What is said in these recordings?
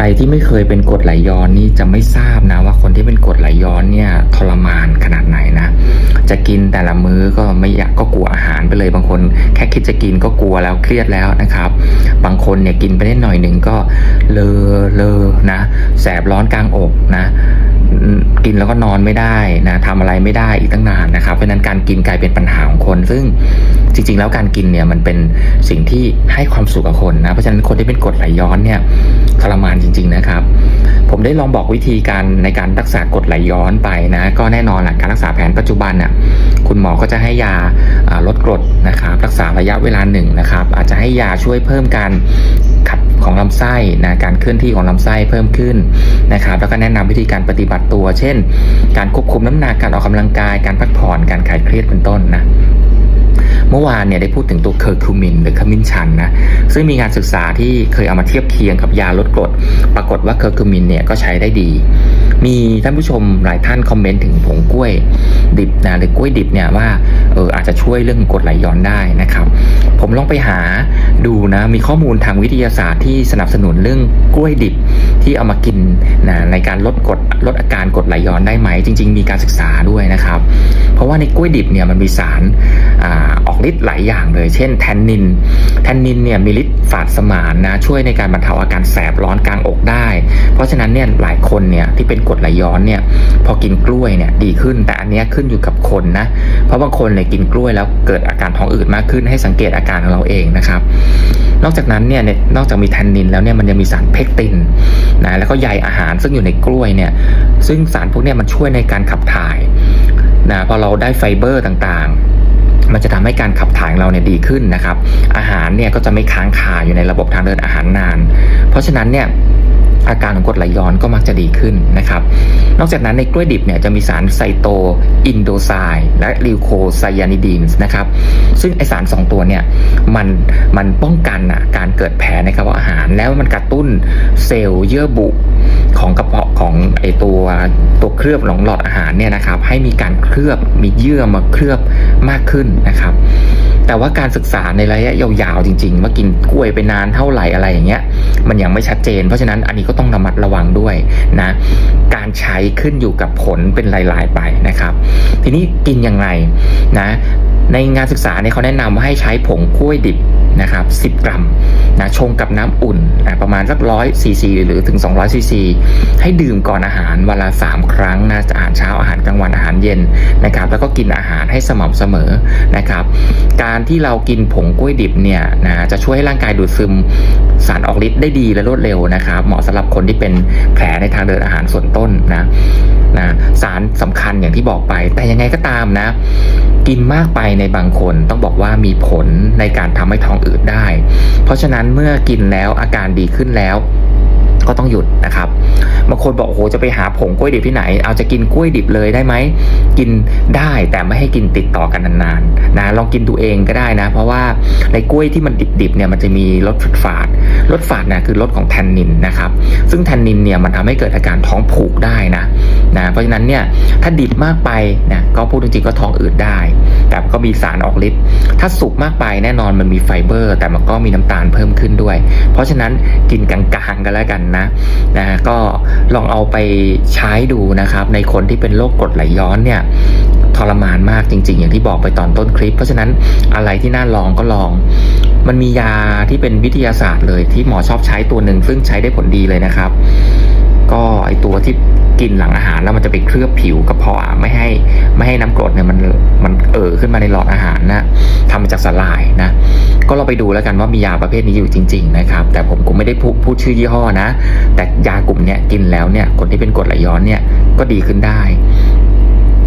รที่ไม่เคยเป็นกรดไหลย้อนนี่จะไม่ทราบนะว่าคนที่เป็นกรดไหลย้อนเนี่ยทรมานขนาดไหนนะ จะกินแต่ละมื้อก็ไม่อยากก็กลัวอาหารไปเลย บางคนแค่คิดจะกินก็กลัวแล้วเครียดแล้วนะครับ บางคนเนี่ยกินไปได้หน่อยหนึ่งก็เลอเลอนะ แสบร้อนกลางอกนะ กินแล้วก็นอนไม่ได้นะทำอะไรไม่ได้อีกตั้งนานนะครับ เพราะนั้นการกินกลายเป็นปัญหาของคน ซึ่งจริง ๆ แล้วการกินเนี่ยมันเป็นสิ่งที่ให้ความสุขกับคนนะเพราะฉะนั้นคนที่เป็นกรดไหลย้อนเนี่ยทรมานจริง ๆ นะครับ ผมได้ลองบอกวิธีการในการรักษากรดไหลย้อนไปนะก็แน่นอนแหละการรักษาแผนปัจจุบันน่ะคุณหมอก็จะให้ยาลดกรดนะครับ รักษาระยะเวลาหนึ่งนะครับ อาจจะให้ยาช่วยเพิ่มการ ของลำไส้นะการเคลื่อนที่ของลำไส้เพิ่มขึ้นนะครับแล้วก็แนะนำวิธีการปฏิบัติตัว เช่น การควบคุมน้ำหนักการออกกำลังกาย การพักผ่อนการคลายเครียดเป็นต้นนะเมื่อวานเนี่ยได้พูดถึงตัวเคอร์คูมินหรือขมิ้นชันนะซึ่งมีงานศึกษาที่เคยเอามาเทียบเคียงกับยาลดกรด ปรากฏว่าเคอร์คูมินเนี่ยก็ใช้ได้ดี มีท่านผู้ชมหลายท่านคอมเมนต์ถึงผงกล้วยดิบนะหรือกล้วยดิบเนี่ยว่าเอออาจจะช่วยเรื่องกดไหลย้อนได้นะครับ ผมลองไปหาดูนะมีข้อมูลทางวิทยาศาสตร์ที่สนับสนุนเรื่องกล้วยดิบที่เอามากินนะในการลดกดลดอาการกดไหลย้อนได้ไหม จริง ๆ มีการศึกษาด้วยนะครับ เพราะว่าในกล้วยดิบเนี่ยมันมีสารอออกฤทธิ์หลายอย่างเลย เช่นแทนนิน แทนนินเนี่ยมีฤทธิ์ฝาดสมานนะช่วยในการบรรเทาอาการแสบร้อนกลางอกได้ เพราะฉะนั้นเนี่ยหลายคนเนี่ยที่เป็นกรดไหลย้อนเนี่ยพอกินกล้วยเนี่ยดีขึ้น แต่อันนี้ขึ้นอยู่กับคนนะ เพราะบางคนเนี่ยกินกล้วยแล้วเกิดอาการท้องอืดมากขึ้นให้สังเกตอาการของเราเองนะครับนอกจากนั้นเนี่ยนอกจากมีแทนนินแล้วเนี่ยมันยังมีสารเพกตินนะแล้วก็ใยอาหารซึ่งอยู่ในกล้วยเนี่ยซึ่งสารพวกนี้มันช่วยในการขับถ่ายนะพอเราได้ไฟเบอร์ต่างๆ มันจะทำให้การขับถ่ายเราเนี่ยดีขึ้นนะครับ อาหารเนี่ยก็จะไม่ค้างคาอยู่ในระบบทางเดินอาหารนาน เพราะฉะนั้นเนี่ย อาการของกรดไหลย้อนก็มักจะดีขึ้นนะครับ นอกจากนั้นในกล้วยดิบเนี่ยจะมีสารไซโตอินโดไซน์และลิวโคไซยานิดีนนะครับ ซึ่งไอสารสองตัวเนี่ยมันมันป้องกันนะการเกิดแผลในกระเพาะอาหาร แล้วมันกระตุ้นเซลล์เยื่อบุ ของกระเพาะของไอตัวตัวเคลือบของหลอดอาหารเนี่ยนะครับ ให้มีการเคลือบมีเยื่อมาเคลือบมากขึ้นนะครับ แต่ว่าการศึกษาในระยะยาวๆจริงๆว่ากินกล้วยไปนานเท่าไหร่อะไรอย่างเงี้ยมันยังไม่ชัดเจน เพราะฉะนั้นอันนี้ก็ต้องระมัดระวังด้วยนะการใช้ขึ้นอยู่กับผลเป็นรายๆไปนะครับ ทีนี้กินยังไงนะในงานศึกษาเนี่ยเขาแนะนำว่าให้ใช้ผงกล้วยดิบ นะครับ 10 กรัมนะชงกับน้ำอุ่นนะประมาณสักร้อยซีซีหรือถึง 200ซีซีให้ดื่มก่อนอาหารวันละ 3 ครั้งนะอาหารเช้าอาหารกลางวันอาหารเย็นนะครับ แล้วก็กินอาหารให้สม่ำเสมอนะครับ การที่เรากินผงกล้วยดิบเนี่ยนะจะช่วยให้ร่างกายดูดซึมสารออกฤทธิ์ได้ดีและรวดเร็วนะครับ เหมาะสำหรับคนที่เป็นแผลในทางเดินอาหารส่วนต้นนะ สารสำคัญอย่างที่บอกไป แต่ยังไงก็ตามนะ กินมากไปในบางคนต้องบอกว่ามีผลในการทำให้ท้องอืดได้ เพราะฉะนั้นเมื่อกินแล้วอาการดีขึ้นแล้วก็ต้องหยุดนะครับ บางคนบอกโอ้โหจะไปหาผงกล้วยดิบที่ไหน เอาจะกินกล้วยดิบเลยได้ไหมกินได้แต่ไม่ให้กินติดต่อกันนานๆนะลองกินดูเองก็ได้นะ เพราะว่าในกล้วยที่มันดิบๆเนี่ยมันจะมีรสฝาดรสฝาดนะคือรสของแทนนินนะครับซึ่งแทนนินเนี่ยมันทำให้เกิดอาการท้องผูกได้นะนะเพราะฉะนั้นเนี่ยถ้าดิบมากไปนะก็พูดจริงๆก็ท้องอืดได้ แต่ก็มีสารออกฤทธิ์ถ้าสุกมากไปแน่นอนมันมีไฟเบอร์ แต่มันก็มีน้ำตาลเพิ่มขึ้นด้วย เพราะฉะนั้นกินกลางๆกันแล้วกันนะนะก็ลองเอาไปใช้ดูนะครับ ในคนที่เป็นโรคกรดไหลย้อนเนี่ยทรมานมากจริง ๆ อย่างที่บอกไปตอนต้นคลิป เพราะฉะนั้นอะไรที่น่าลองก็ลอง มันมียาที่เป็นวิทยาศาสตร์เลยที่หมอชอบใช้ตัวหนึ่งซึ่งใช้ได้ผลดีเลยนะครับ ก็ไอตัวที่กินหลังอาหารแล้วมันจะไปเคลือบผิวกระเพาะไม่ให้ไม่ให้น้ำกรดเนี่ยมันมันเอ่อขึ้นมาในหลอดอาหารนะทำมาจากสลายนะ ก็เราไปดูแล้วกันว่ามียาประเภทนี้อยู่จริง ๆ นะครับ แต่ผมก็ไม่ได้พูดพูดชื่อยี่ห้อนะ แต่ยากลุ่มเนี้ยกินแล้วเนี่ยคนที่เป็นกรดไหลย้อนเนี่ยก็ดีขึ้นได้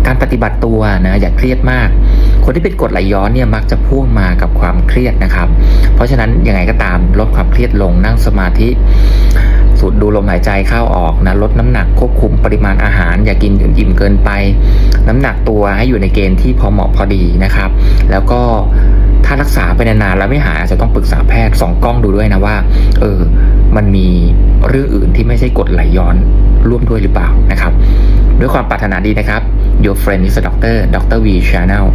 การปฏิบัติตัวนะอย่าเครียดมาก คนที่เป็นกรดไหลย้อนเนี่ยมักจะพ่วงมากับความเครียดนะครับ เพราะฉะนั้นยังไงก็ตามลดความเครียดลงนั่งสมาธิสูดดูลมหายใจเข้าออกนะลดน้ำหนักควบคุมปริมาณอาหาร อย่ากินอิ่มเกินไป น้ำหนักตัวให้อยู่ในเกณฑ์ที่พอเหมาะพอดีนะครับ แล้วก็ ถ้ารักษาไปนานๆแล้วไม่หายอาจจะต้องปรึกษาแพทย์สองกล้องดูด้วยนะว่า เออ มันมีเรื่องอื่นที่ไม่ใช่กดไหลย้อนร่วมด้วยหรือเปล่านะครับ ด้วยความปรารถนาดีนะครับ Your friend is a doctor Dr. V Channel